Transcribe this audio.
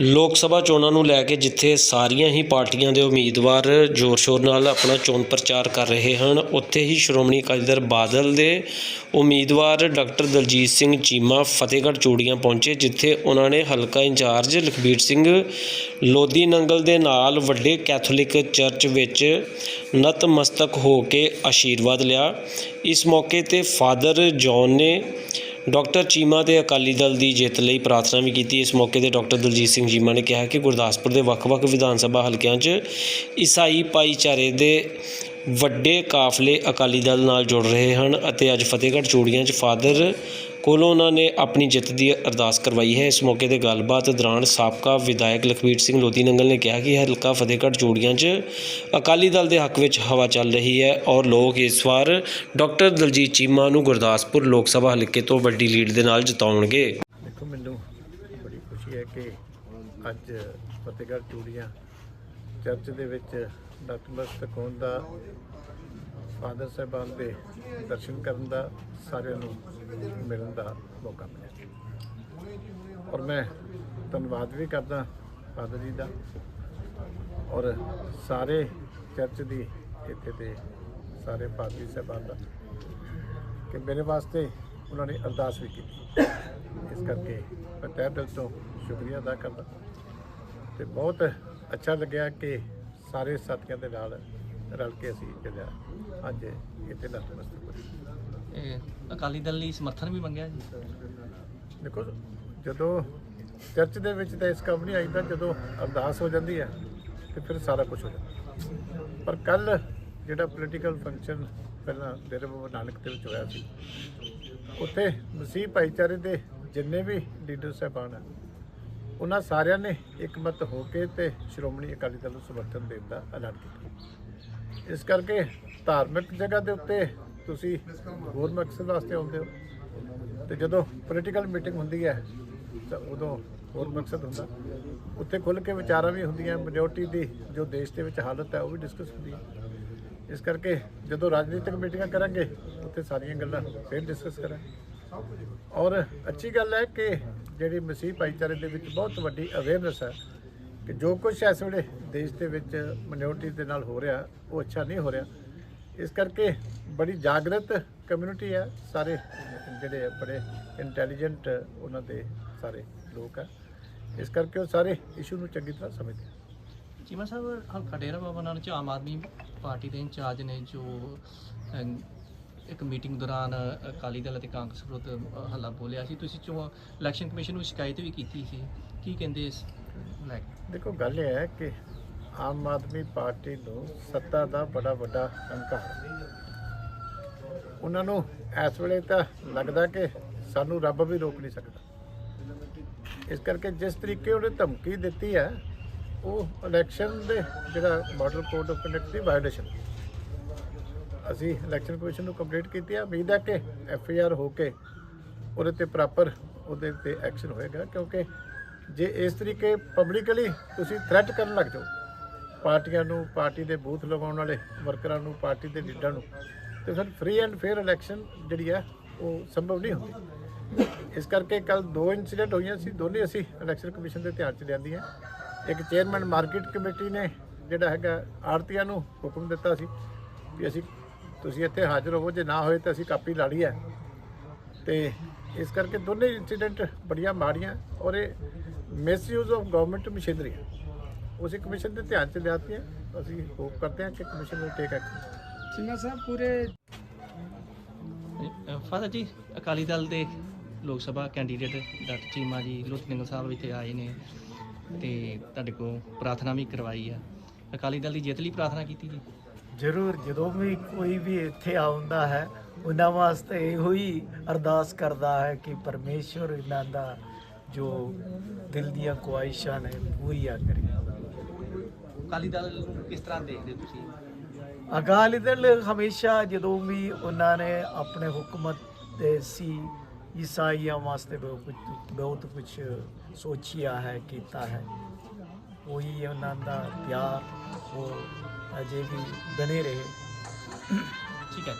ਲੋਕ ਸਭਾ ਚੋਣਾਂ ਨੂੰ ਲੈ ਕੇ ਜਿੱਥੇ ਸਾਰੀਆਂ ਹੀ ਪਾਰਟੀਆਂ ਦੇ ਉਮੀਦਵਾਰ ਜ਼ੋਰ-ਸ਼ੋਰ ਨਾਲ ਆਪਣਾ ਚੋਣ ਪ੍ਰਚਾਰ ਕਰ ਰਹੇ ਹਨ, ਉੱਥੇ ਹੀ ਸ਼੍ਰੋਮਣੀ ਅਕਾਲੀ ਦਲ ਬਾਦਲ ਦੇ ਉਮੀਦਵਾਰ ਡਾਕਟਰ ਦਲਜੀਤ ਸਿੰਘ ਚੀਮਾ ਫਤਿਹਗੜ੍ਹ ਚੂੜੀਆਂ ਪਹੁੰਚੇ, ਜਿੱਥੇ ਉਹਨਾਂ ਨੇ ਹਲਕਾ ਇੰਚਾਰਜ ਲਖਬੀਰ ਸਿੰਘ ਲੋਦੀ ਨੰਗਲ ਦੇ ਨਾਲ ਵੱਡੇ ਕੈਥੋਲਿਕ ਚਰਚ ਵਿੱਚ ਨਤਮਸਤਕ ਹੋ ਕੇ ਆਸ਼ੀਰਵਾਦ ਲਿਆ। ਇਸ ਮੌਕੇ ਤੇ ਫਾਦਰ ਜੌਨ ਨੇ ਡਾਕਟਰ ਚੀਮਾ ਤੇ ਅਕਾਲੀ ਦਲ ਦੀ ਜਿੱਤ ਲਈ ਪ੍ਰਾਰਥਨਾ ਵੀ ਕੀਤੀ। ਇਸ ਮੌਕੇ ਤੇ ਡਾਕਟਰ ਦਲਜੀਤ ਸਿੰਘ ਚੀਮਾ ਨੇ ਕਿਹਾ ਕਿ ਗੁਰਦਾਸਪੁਰ ਦੇ ਵੱਖ-ਵੱਖ ਵਿਧਾਨ ਸਭਾ ਹਲਕਿਆਂ 'ਚ ਈਸਾਈ ਭਾਈਚਾਰੇ ਦੇ ਵੱਡੇ ਕਾਫਲੇ ਅਕਾਲੀ ਦਲ ਨਾਲ ਜੁੜ ਰਹੇ ਹਨ ਅਤੇ ਅੱਜ ਫਤਿਹਗੜ੍ਹ ਚੂੜੀਆਂ 'ਚ ਫਾਦਰ ਕੋਲੋਂ ਉਹਨਾਂ ਨੇ ਆਪਣੀ ਜਿੱਤ ਦੀ ਅਰਦਾਸ ਕਰਵਾਈ ਹੈ। ਇਸ ਮੌਕੇ ਤੇ ਗੱਲਬਾਤ ਦੌਰਾਨ ਸਾਬਕਾ ਵਿਧਾਇਕ ਲਖਵੀਰ ਸਿੰਘ ਲੋਧੀ ਨੰਗਲ ਨੇ ਕਿਹਾ ਕਿ ਹਲਕਾ ਫਤਿਹਗੜ੍ਹ ਚੂੜੀਆਂ 'ਚ ਅਕਾਲੀ ਦਲ ਦੇ ਹੱਕ ਵਿੱਚ ਹਵਾ ਚੱਲ ਰਹੀ ਹੈ ਔਰ ਲੋਕ ਇਸ ਵਾਰ ਡਾਕਟਰ ਦਲਜੀਤ ਚੀਮਾ ਨੂੰ ਗੁਰਦਾਸਪੁਰ ਲੋਕ ਸਭਾ ਹਲਕੇ ਤੋਂ ਵੱਡੀ ਲੀਡ ਦੇ ਨਾਲ ਜਿਤਾਉਣਗੇ। ਦੇਖੋ, ਮੈਨੂੰ ਬੜੀ ਖੁਸ਼ੀ ਹੈ ਕਿ ਅੱਜ ਫਤਿਹਗੜ੍ਹ ਚੂੜੀਆਂ ਚਰਚ ਦੇ ਵਿੱਚ ਨਤਮਸਤਕ ਹੋਣ ਦਾ ਫਾਦਰ ਸਾਹਿਬਾਨ ਦੇ ਦਰਸ਼ਨ ਕਰਨ ਦਾ ਸਾਰਿਆਂ ਨੂੰ ਮਿਲਣ ਦਾ ਮੌਕਾ ਮਿਲਿਆ। ਔਰ ਮੈਂ ਧੰਨਵਾਦ ਵੀ ਕਰਦਾ ਫਾਦਰ ਜੀ ਦਾ ਔਰ ਸਾਰੇ ਚਰਚ ਦੀ ਇੱਥੇ ਦੇ ਸਾਰੇ ਪਾਦਰੀ ਸਾਹਿਬਾਨ ਦਾ ਕਿ ਮੇਰੇ ਵਾਸਤੇ ਉਹਨਾਂ ਨੇ ਅਰਦਾਸ ਵੀ ਕੀਤੀ। ਇਸ ਕਰਕੇ ਮੈਂ ਤਹਿ ਦਿਲ ਤੋਂ ਸ਼ੁਕਰੀਆ ਅਦਾ ਕਰਦਾ। ਤੇ ਬਹੁਤ ਅੱਛਾ ਲੱਗਿਆ ਕਿ ਸਾਰੇ ਸਾਥੀਆਂ ਦੇ ਨਾਲ ਰਲ ਕੇ ਅਸੀਂ ਜਿਹੜਾ ਅੱਜ ਇੱਥੇ ਨਤਮਸਤਕ ਹੋਏ ਇਹ ਅਕਾਲੀ ਦਲ ਲਈ ਸਮਰਥਨ ਵੀ ਮੰਗਿਆ ਜੀ। ਦੇਖੋ ਜਦੋਂ ਚਰਚ ਦੇ ਵਿੱਚ ਤਾਂ ਇਸ ਕੰਮ ਨਹੀਂ ਆਈਦਾ ਜਦੋਂ ਅਰਦਾਸ ਹੋ ਜਾਂਦੀ ਹੈ ਤੇ ਫਿਰ ਸਾਰਾ ਕੁਝ ਹੋ ਜਾਂਦਾ। ਪਰ ਕੱਲ ਜਿਹੜਾ ਪੋਲੀਟੀਕਲ ਫੰਕਸ਼ਨ ਪਹਿਲਾਂ ਡੇਰੇ ਬਾਬਾ ਨਾਨਕ ਦੇ ਵਿੱਚ ਹੋਇਆ ਸੀ ਉੱਥੇ ਮਸੀਹ ਭਾਈਚਾਰੇ ਦੇ ਜਿੰਨੇ ਵੀ ਲੀਡਰ ਸਾਹਿਬਾਨ ਆ ਉਹਨਾਂ ਸਾਰਿਆਂ ਨੇ ਇਕਮਤ ਹੋ ਕੇ ਤੇ ਸ਼੍ਰੋਮਣੀ ਅਕਾਲੀ ਦਲ ਨੂੰ ਸਮਰਥਨ ਦੇਣ ਦਾ ਐਲਾਨ ਕੀਤਾ। ਇਸ ਕਰਕੇ ਧਾਰਮਿਕ ਜਗ੍ਹਾ ਦੇ ਉੱਤੇ ਤੁਸੀਂ ਹੋਰ ਮਕਸਦ ਵਾਸਤੇ ਆਉਂਦੇ ਹੋ। ਤੇ ਜਦੋਂ ਪੋਲੀਟੀਕਲ ਮੀਟਿੰਗ ਹੁੰਦੀ ਹੈ, ਤਾਂ ਉਦੋਂ ਹੋਰ ਮਕਸਦ ਹੁੰਦਾ। ਉੱਥੇ ਖੁੱਲ ਕੇ ਵਿਚਾਰਾਂ ਵੀ ਹੁੰਦੀਆਂ ਮੈਜੋਰਟੀ ਦੀ ਜੋ ਦੇਸ਼ ਦੇ ਵਿੱਚ ਹਾਲਤ ਹੈ, ਉਹ ਵੀ ਡਿਸਕਸ ਹੁੰਦੀ ਹੈ। ਇਸ ਕਰਕੇ ਜਦੋਂ ਰਾਜਨੀਤਿਕ ਮੀਟਿੰਗਾਂ ਕਰਾਂਗੇ, ਉੱਥੇ ਸਾਰੀਆਂ ਗੱਲਾਂ ਫਿਰ ਡਿਸਕਸ ਕਰਾਂਗੇ। ਔਰ ਅੱਛੀ ਗੱਲ ਹੈ ਕਿ ਜਿਹੜੀ ਮਸੀਹ ਭਾਈਚਾਰੇ ਦੇ ਵਿੱਚ ਬਹੁਤ ਵੱਡੀ ਅਵੇਅਰਨੈਸ ਹੈ ਕਿ ਜੋ ਕੁਝ ਇਸ ਵੇਲੇ ਦੇਸ਼ ਦੇ ਵਿੱਚ ਮਿਨੋਰਟੀ ਦੇ ਨਾਲ ਹੋ ਰਿਹਾ, ਉਹ ਅੱਛਾ ਨਹੀਂ ਹੋ ਰਿਹਾ। ਇਸ ਕਰਕੇ ਬੜੀ ਜਾਗਰਤ ਕਮਿਊਨਿਟੀ ਹੈ, ਸਾਰੇ ਜਿਹੜੇ ਬੜੇ ਇੰਟੈਲੀਜੈਂਟ ਉਹਨਾਂ ਦੇ ਸਾਰੇ ਲੋਕ ਹੈ ਇਸ ਕਰਕੇ ਉਹ ਸਾਰੇ ਇਸ਼ੂ ਨੂੰ ਚੰਗੀ ਤਰ੍ਹਾਂ ਸਮਝਦੇ ਆ। ਚੀਮਾ ਸਾਹਿਬ ਹਲਕਾ ਡੇਰਾ ਬਾਬਾ ਨਾਨਕ ਚ ਆਮ ਆਦਮੀ ਪਾਰਟੀ ਦੇ ਇੰਚਾਰਜ ਨੇ ਜੋ ਇੱਕ ਮੀਟਿੰਗ ਦੌਰਾਨ ਅਕਾਲੀ ਦਲ ਅਤੇ ਕਾਂਗਰਸ ਵਿਰੁੱਧ ਹੱਲਾ ਬੋਲਿਆ ਸੀ। ਤੁਸੀਂ ਚੋ ਇਲੈਕਸ਼ਨ ਕਮਿਸ਼ਨ ਨੂੰ ਸ਼ਿਕਾਇਤ ਵੀ ਕੀਤੀ ਸੀ। ਕੀ ਕਹਿੰਦੇ ਇਸ ਲੈ ਦੇਖੋ, ਗੱਲ ਇਹ ਹੈ ਕਿ ਆਮ ਆਦਮੀ ਪਾਰਟੀ ਨੂੰ ਸੱਤਾ ਦਾ ਬੜਾ ਵੱਡਾ ਹੰਕਾਰ। ਉਹਨਾਂ ਨੂੰ ਇਸ ਵੇਲੇ ਤਾਂ ਲੱਗਦਾ ਕਿ ਸਾਨੂੰ ਰੱਬ ਵੀ ਰੋਕ ਨਹੀਂ ਸਕਦਾ। ਇਸ ਕਰਕੇ ਜਿਸ ਤਰੀਕੇ ਉਹਨੇ ਧਮਕੀ ਦਿੱਤੀ ਹੈ, ਉਹ ਇਲੈਕਸ਼ਨ ਦੇ ਜਿਹੜਾ ਮਾਡਲ ਕੋਡ ਆਫ ਕੰਡਕਟ ਦੀ ਵਾਇਓਲੇਸ਼ਨ ਅਸੀਂ ਇਲੈਕਸ਼ਨ ਕਮਿਸ਼ਨ ਨੂੰ ਕੰਪਲੀਟ ਕੀਤੀ ਹੈ। ਉਮੀਦ ਹੈ ਕਿ ਐਫ ਆਈ ਆਰ ਹੋ ਕੇ ਉਹਦੇ ਤੇ ਪ੍ਰੋਪਰ ਉਹਦੇ ਤੇ ਐਕਸ਼ਨ ਹੋਏਗਾ, ਕਿਉਂਕਿ ਜੇ ਇਸ ਤਰੀਕੇ ਪਬਲਿਕਲੀ ਤੁਸੀਂ ਥ੍ਰੈਟ ਕਰਨ ਲੱਗ ਜਾਓ, ਪਾਰਟੀਆਂ ਨੂੰ, ਪਾਰਟੀ ਦੇ ਬੂਥ ਲਗਾਉਣ ਵਾਲੇ ਵਰਕਰਾਂ ਨੂੰ, ਪਾਰਟੀ ਦੇ ਲੀਡਰਾਂ ਨੂੰ, ਤੇ ਫਿਰ ਫ੍ਰੀ ਐਂਡ ਫੇਅਰ ਇਲੈਕਸ਼ਨ ਜਿਹੜੀ ਹੈ, ਉਹ ਸੰਭਵ ਨਹੀਂ ਹੁੰਦੀ। ਇਸ ਕਰਕੇ ਕੱਲ ਦੋ ਇਨਸੀਡੈਂਟ ਹੋਈਆਂ ਸੀ, ਦੋਨੇ ਅਸੀਂ ਇਲੈਕਸ਼ਨ ਕਮਿਸ਼ਨ ਦੇ ਧਿਆਨ 'ਚ ਲਿਆਂਦੀਆਂ। ਇੱਕ ਚੇਅਰਮੈਨ ਮਾਰਕੀਟ ਕਮੇਟੀ ਨੇ ਜਿਹੜਾ ਹੈਗਾ ਆੜਤੀਆਂ ਨੂੰ ਹੁਕਮ ਦਿੱਤਾ ਸੀ ਵੀ ਅਸੀਂ, ਤੁਸੀਂ ਇੱਥੇ ਹਾਜ਼ਰ ਹੋਵੋ, ਜੇ ਨਾ ਹੋਏ ਤਾਂ ਅਸੀਂ ਕਾਪੀ ਲਾ ਲਈ ਹੈ। ਤੇ ਇਸ ਕਰਕੇ ਦੋਨੇ ਇਨਸੀਡੈਂਟ ਬੜੀਆਂ ਮਾੜੀਆਂ ਔਰ ਇਹ ਮਿਸਯੂਜ਼ ਆਫ ਗਵਰਨਮੈਂਟ ਮਸ਼ੀਨਰੀ ਹੈ। ਉਸੇ ਕਮਿਸ਼ਨ ਦੇ ਧਿਆਨ ਚ ਲਿਆਤੀ ਹੈ। ਅਸੀਂ ਹੋਪ ਕਰਦੇ ਹਾਂ ਕਿ ਕਮਿਸ਼ਨ will ਟੇਕ ਐਕਸ਼ਨ ਸਿੰਘਾ ਸਾਹਿਬ ਪੂਰੇ ਫਾਦਰ ਜੀ ਅਕਾਲੀ ਦਲ ਦੇ ਲੋਕ ਸਭਾ ਕੈਂਡੀਡੇਟ ਡਾਕਟਰ ਚੀਮਾ ਜੀ ਲੁਧਿਆਣਾ ਸਾਹਿਬ ਇੱਥੇ ਆਏ ਨੇ ਤੇ ਤੁਹਾਡੇ ਕੋਲ ਪ੍ਰਾਰਥਨਾ ਵੀ ਕਰਵਾਈ ਆ। ਅਕਾਲੀ ਦਲ ਦੀ ਜਿੱਤ ਲਈ ਪ੍ਰਾਰਥਨਾ ਕੀਤੀ ਜੀ। ਜ਼ਰੂਰ ਜਦੋਂ ਵੀ ਕੋਈ ਵੀ ਇੱਥੇ ਆਉਂਦਾ ਹੈ ਉਹਨਾਂ ਵਾਸਤੇ ਇਹੋ ਹੀ ਅਰਦਾਸ ਕਰਦਾ ਹੈ ਕਿ ਪਰਮੇਸ਼ਵਰ ਇਹਨਾਂ ਦਾ ਜੋ ਦਿਲ ਦੀਆਂ ਖੁਆਇਸ਼ਾਂ ਨੇ ਪੂਰੀਆਂ ਕਰੇ। ਅਕਾਲੀ ਦਲ ਨੂੰ ਕਿਸ ਤਰ੍ਹਾਂ ਦੇਖਦੇ ਹੋ ਤੁਸੀਂ? ਅਕਾਲੀ ਦਲ ਹਮੇਸ਼ਾ ਜਦੋਂ ਵੀ ਉਹਨਾਂ ਨੇ ਆਪਣੇ ਹੁਕਮਤ ਦੇ ਸੀ ਈਸਾਈਆਂ ਵਾਸਤੇ ਬਹੁਤ ਬਹੁਤ ਕੁਝ ਸੋਚਿਆ ਹੈ ਕੀਤਾ ਹੈ। ਉਹੀ ਉਹਨਾਂ ਦਾ ਪਿਆਰ ਉਹ ਅਜੇ ਵੀ ਬਣੇ ਰਹੇ। ਠੀਕ ਹੈ।